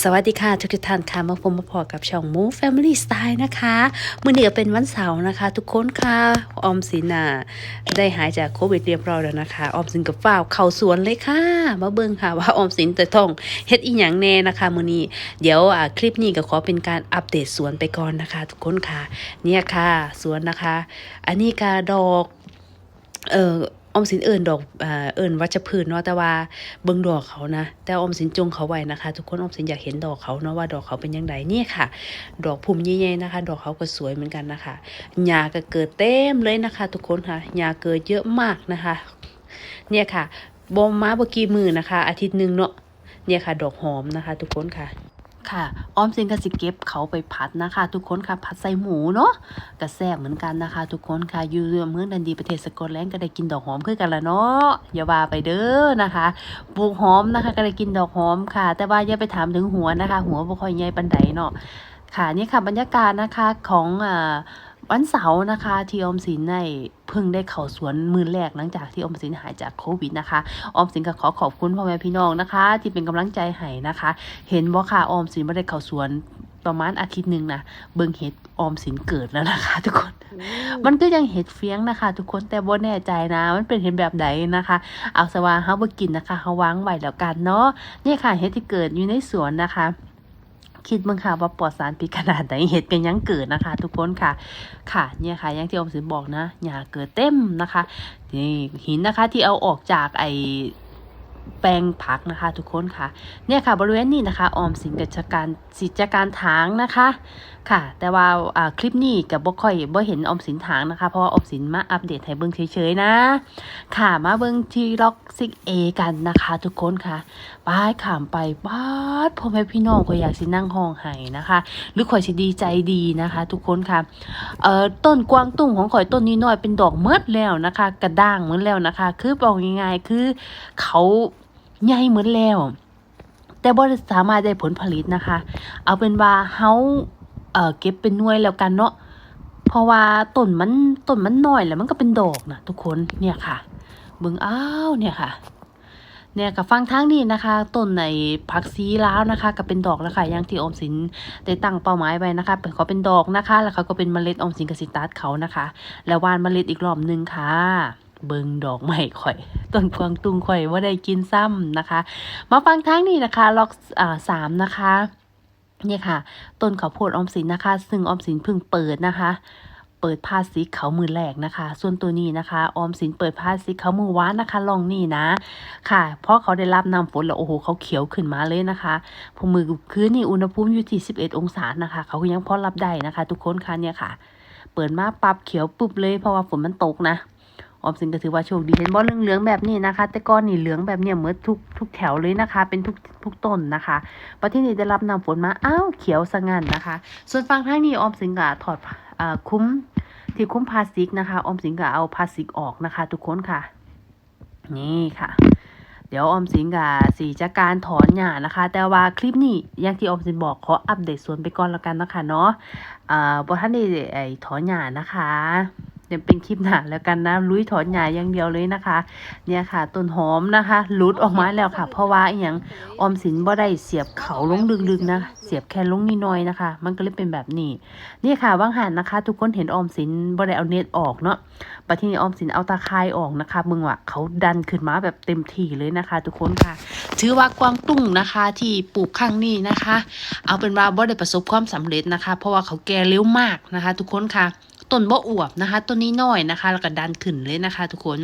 สวัสดีค่ะทุกท่านค่ะมาพบมาพอกับช่องมู Family Style นะคะมื่อนี้ก็เป็นวันเสาร์นะคะ ทุกคนค่ะออมสินน่ะได้หายจากโควิดเรียบร้อยแล้วนะคะ ออมสินกับฝ้าวเข้าสวนเลยค่ะ มาเบิ่งค่ะว่าออมสินแต่ต้องเฮ็ดอีหยังแน่นะคะมื่อนี้เดี๋ยวอ่าคลิปนี้ก็ขอเป็นการอัปเดตสวนไปก่อนนะคะ ทุกคนค่ะ เนี่ยค่ะสวนนะคะ อันนี้ก็ดอก เอ่อ อมสินเอิญดอกเอิญวัชพืชเนาะแต่ว่าเบิ่งดอกเขานะ แต่ออมสินจงเขาไว้นะคะ ทุกคนอมสินอยากเห็นดอกเขาเนาะว่าดอกเขาเป็นยังไงเนี่ยค่ะ ดอกพุ่มใหญ่ๆนะคะ ดอกเขาก็สวยเหมือนกันนะคะหญ้าก็เกิดเต็มเลยนะคะ ทุกคนค่ะหญ้าเกิดเยอะมากนะคะ เนี่ยค่ะบ่มาบ่กี่มือนะคะ อาทิตย์หนึ่งเนาะเนี่ยค่ะ ดอกหอมนะคะ ทุกคนค่ะ ค่ะออมสินก็สิเก็บเขาไปผัดนะคะ ทุกคนค่ะผัดใส่หมูเนาะกระแซ่บเหมือนกันนะคะ ทุกคนค่ะอยู่เมืองดันดีประเทศสกอตแลนด์ก็ได้กินดอกหอมคือกันละเนาะอย่าว่าไปเด้อนะคะปลูกหอมนะคะ ก็ได้กินดอกหอมค่ะ แต่ว่าอย่าไปถามถึงหัวนะคะ หัวบ่ค่อยใหญ่ปันใดเนาะค่ะนี่ค่ะบรรยากาศนะคะของอ่า วันเสาร์นะคะที่ออมสินได้เพิ่งได้เข้าสวนมือแรกหลังจากที่ออมสินหายจากโควิดนะคะ ออมสินก็ขอขอบคุณพ่อแม่พี่น้องนะคะ ที่เป็นกำลังใจให้นะคะ เห็นบ่ค่ะออมสินไม่ได้เข้าสวนประมาณอาทิตย์หนึ่งนะเบิ่งเห็ดออมสินเกิดแล้วนะคะ ทุกคน มันก็ยังเห็ดเฟี้ยงนะคะ ทุกคนแต่บ่แน่ใจนะ มันเป็นเห็ดแบบไหนนะคะ เอาสว่าเฮาบ่กินนะคะเฮาวางไว้แล้วกันเนาะเนี่ยค่ะเห็ดที่เกิดอยู่ในสวนนะคะ คิดมั้งค่ะว่าปลอดสารพิษขนาดไหนเห็ดกันยังเกิดนะคะ ทุกคนค่ะ ค่ะเนี่ยค่ะอย่างที่อมสินบอกนะหญ้าเกิดเต็มนะคะนี่หินนะคะที่เอาออกจากไอ แปลงผักนะคะ ทุกคนค่ะ เนี่ยค่ะบริเวณนี้นะคะออมสินกับจัดการสิจการถางนะคะค่ะ แต่ว่าคลิปนี้กับบ่ค่อยบ่เห็นออมสินถางนะคะ เพราะว่าออมสินมาอัปเดตให้เบิ่งเฉยๆนะ ค่ะมาเบิ่งที่ล็อกซิกเอกันนะคะ ทุกคนค่ะป้ายขามไปบ้านพ่อแม่พี่น้องก็อยากสินั่งห้องไห้นะคะ หรือข่อยสิดีใจดีนะคะ ทุกคนค่ะเอ่อต้นกวางตุ้งของข่อยต้นนี้น้อยเป็นดอกเมิดแล้วนะคะ กระด้างเหมือนแล้วนะคะ คือบอกง่ายๆคือเขา ใหญ่เหมือนแล้วแต่บ่สามารถได้ผลผลิตนะคะ เอาเป็นว่าเฮาเอ่อเก็บเป็นหน่วยแล้วกันเนาะเพราะว่าต้นมันต้นมันน้อยแล้วมันก็เป็นดอกนะทุกคนเนี่ยค่ะเบิ่งอ้าวเนี่ยค่ะ เนี่ยกับฟังทางนี้นะคะต้นในผักซีล้าวนะคะก็เป็นดอกแล้วค่ะอย่างที่อมสินได้ตั้งเป้าหมายไว้นะคะเป็นเขาเป็นดอกนะคะ แล้วเขาก็เป็นเมล็ดอมสินกสิตัดเขานะคะ แล้ววานเมล็ดอีกรอบหนึงค่ะ เบิงดอกใหม่ข่อยต้นกวางตุงข่อยว่าได้กินซ้ำนะคะ มาฟังทางนี้นะคะล็อกอ่าสามนะคะเนี่ยค่ะ ต้นข้าวโพดออมสินนะคะ ซึ่งออมสินเพิ่งเปิดนะคะ เปิดผ้าสีเขามือแรกนะคะ ส่วนตัวนี้นะคะ ออมสินเปิดผ้าสีเขามือว้านนะคะ ลองนี่นะ ค่ะ เพราะเขาได้รับน้ำฝนแล้วโอ้โหเขาเขียวขึ้นมาเลยนะคะพอมือคืนนี่อุณหภูมิอยู่ที่11 องศานะคะ เขายังพอรับได้นะคะ ทุกคนค่ะเนี่ยค่ะ เปิดมาปรับเขียวปุ๊บเลยเพราะว่าฝนมันตกนะ ออมสินก็ถือว่าโชคดีเห็นบอลเหลืองๆแบบนี้นะคะ แต่ก้อนนี่เหลืองแบบเนี้ยเหมือนทุกทุกแถวเลยนะคะ เป็นทุกทุกต้นนะคะ ประเทศนี้ได้รับน้ำฝนมาอ้าวเขียวสงันนะคะ ส่วนฝั่งทางนี้ออมสินก็ถอดอคุ้มที่คุ้มพลาสติกนะคะออมสินก็เอาพลาสติกออกนะคะ ทุกคนค่ะ นี่ค่ะเดี๋ยวออมสินกับสีจัดการถอนหญ้านะคะ แต่ว่าคลิปนี้อย่างที่ออมสินบอกขออัปเดตส่วนไปก่อนแล้วกันนะคะเนาะอ่าบทท่านได้ไอ้ถอนหญ้านะคะ เดี๋ยเป็นคลิปหนาแล้วกันนะลุยถอนหญ้าอย่างเดียวเลยนะคะ เนี่ยค่ะต้นหอมนะคะหลุดออกมาแล้วค่ะ เพราะว่าอย่างออมสินบ่ได้เสียบเขาลงลึกๆนะ เสียบแค่ลงนิดหน่อยนะคะ มันก็เลยเป็นแบบนี้นี่ค่ะว่างหันนะคะ ทุกคนเห็นออมสินบ่ได้เอาเน็ตออกเนาะปัจจุบันออมสินเอาตาคายออกนะคะมึงว่าเขาดันขึ้นมาแบบเต็มที่เลยนะคะ ทุกคนค่ะ ถือว่ากวางตุ้งนะคะที่ปลูกข้างนี้นะคะ เอาเป็นว่าบ่ได้ประสบความสำเร็จนะคะ เพราะว่าเขาแก่เร็วมากนะคะ ทุกคนค่ะ ต้นบ่อวบนะคะ ต้นนี้น้อยนะคะ แล้วก็ดันขึ้นเลยนะคะ ทุกคน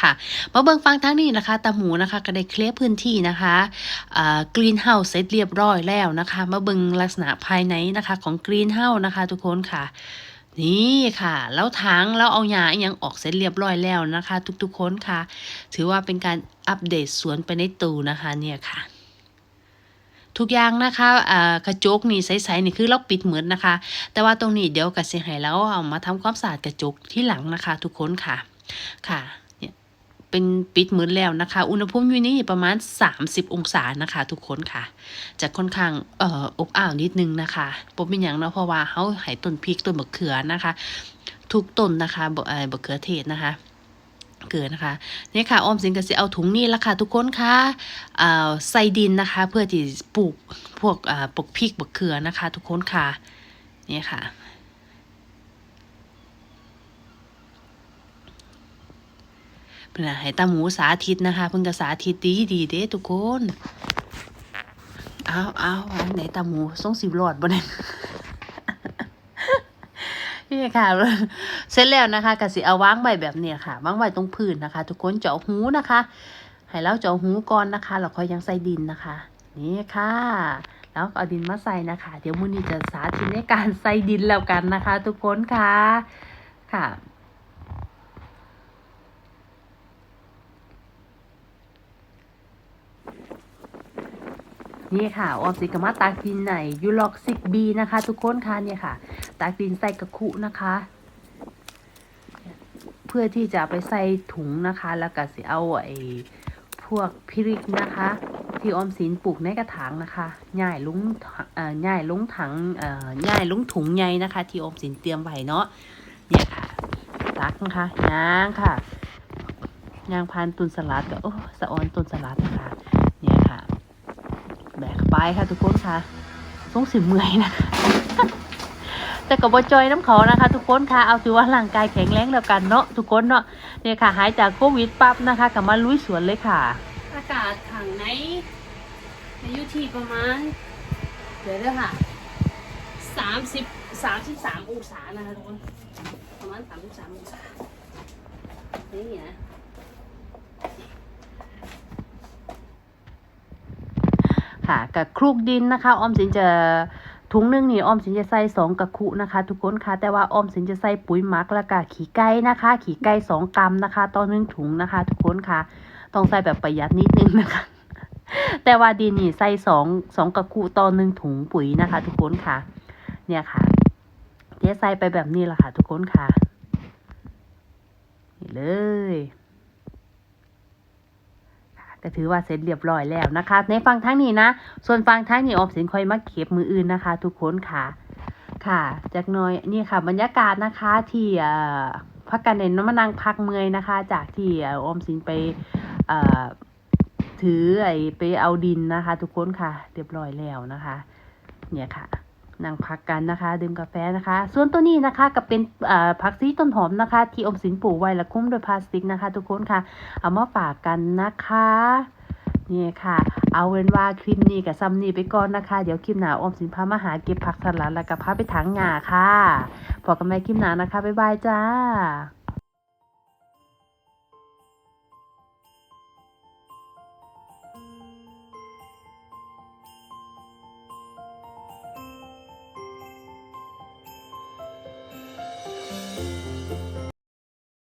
ค่ะมาเบิ่งฟังทางนี้นะคะตาหมูนะคะก็ได้เคลียร์พื้นที่นะคะกรีนเฮาส์เสร็จเรียบร้อยแล้วนะคะ มาเบิ่งลักษณะภายในนะคะของกรีนเฮาส์นะคะ ทุกคนค่ะนี่ค่ะ แล้วทางแล้วเอาหญ้าอหยังออกเสร็จเรียบร้อยแล้วนะคะ ทุกๆคนค่ะ ถือว่าเป็นการอัปเดตสวนไปในตูนะคะเนี่ยค่ะ ทุกอย่างนะคะกระจกนี่ใสๆนี่คือเราปิดเหมือนนะคะ แต่ว่าตรงนี้เดี๋ยวกระเสียหายแล้วเอามาทำความสะอาดกระจกที่หลังนะคะ ทุกคนค่ะค่ะเป็นปิดมือนแล้วนะคะ อุณหภูมิอยู่นี่ประมาณ 30 องศานะคะ ทุกคนค่ะจะค่อนข้างเอ่ออบอ้าวนิดนึงนะคะปมเป็นอย่างเนาะเพราะว่าเขาให้ต้นพริกต้นมะเขือนะคะ ทุกต้นนะคะบเอ่อบะเขือเทศนะคะ เกิดนะคะนี่ค่ะออมสินก็สิเอาถุงนี้ละค่ะทุกคนค่ะอ่าใส่ดินนะคะ เพื่อที่ปลูกพวกปลูกพริกปลูกเขือนะคะ ทุกคนค่ะนี่ค่ะเพื่อให้ตาหมูสาธิตนะคะ เพิ่งก็สาธิตดีดีเด้ทุกคนเอาเอาเอาไหนตาหมูส่งสิบหลอดบ่เนี่ย นี่ค่ะ เสร็จแล้วนะคะกะสิเอาวางใบแบบเนี้ยค่ะวางไว้ตรงพื้นนะคะ ทุกคนเจาะหูนะคะ ให้แล้วเจาะหูก่อนนะคะแล้วค่อยยังใส่ดินนะคะ นี่ค่ะ แล้วเอาดินมาใส่นะคะ เดี๋ยวมุนี่จะสาธิตในการใส่ดินแล้วกันนะคะ ทุกคนค่ะค่ะ นี่ค่ะออมสินกบมาตากินในยูล็อกซิกบีนะคะ ทุกคนค่ะเนี่ยค่ะ ตากินใส่กระคุนะคะ เพื่อที่จะไปใส่ถุงนะคะ แล้วก็สิเอาไอ้พวกพิริกนะคะ ที่ออมสินปลูกในกระถางนะคะย่ายลุงเอ่อย่ายลุงถังเอ่อย่ายลุงถุงใหญ่นะคะ ที่ออมสินเตรียมไว้เนาะเนี่ยค่ะตักนะคะย่างค่ะย่างพานตุนสลัดก็โอ้สะออนตุนสลัดนะคะ ไปค่ะทุกคนค่ะสงสิเมื่อยนะแต่กับบจอยน้ำเขานะคะ ทุกคนค่ะเอาถือว่าร่างกายแข็งแรงแล้วกันเนาะทุกคนเนาะเนี่ยค่ะหายจากโควิดปั๊บนะคะกลับมาลุยสวนเลยค่ะ อากาศขังในอายู่ที่ประมาณเดี๋ยวด้วยค่ะสามสิบสามสิบสามองศานะคะทุกคนประมาณสามสิบสามองศานี่นะ ค่ะกับคลุกดินนะคะ ออมสินจะถุงนึงนี่ออมสินจะใส่สองกระคุนะคะ ทุกคนค่ะแต่ว่าออมสินจะใส่ปุ๋ยมักแล้วก็ขี้ไก่นะคะ ขี้ไก่สองกรัมนะคะต่อหนึ่งถุงนะคะ ทุกคนค่ะ ต้องใส่แบบประหยัดนิดนึงนะคะ แต่ว่าดินนี่ใส่สองสองกระคุต่อหนึ่งถุงปุ๋ยนะคะ ทุกคนค่ะ เนี่ยค่ะเดี๋ยวใส่ไปแบบนี้แหละค่ะ ทุกคนค่ะนี่เลย ก็ถือว่าเสร็จเรียบร้อยแล้วนะคะ ในฟังทั้งนี้นะ ส่วนฟังทั้งนี้ออมสินคอยมาเก็บมืออื่นนะคะ ทุกคนค่ะค่ะ จากน้อยนี่ค่ะ บรรยากาศนะคะที่พักกันในน้ำมันนางพักเมอยนะคะ จากที่ออมสินไปถือไอไปเอาดินนะคะ ทุกคนค่ะ เรียบร้อยแล้วนะคะ เนี่ยค่ะ นั่งพักกันนะคะ ดื่มกาแฟนะคะ ส่วนตัวนี้นะคะก็เป็นผักซีต้นหอมนะคะ ที่อมสินปลูกไว้และคุ้มโดยพลาสติกนะคะ ทุกคนค่ะ เอามาฝากกันนะคะนี่ค่ะ เอาเป็นว่าคลิปนี้กับซัมนี่ไปก่อนนะคะ เดี๋ยวคลิปหน้าอมสินพามาหาเก็บผักสลัดแล้วก็พาไปถังหงาค่ะพบกันใหมคลิปหน้านะคะบ๊ายบายจ้า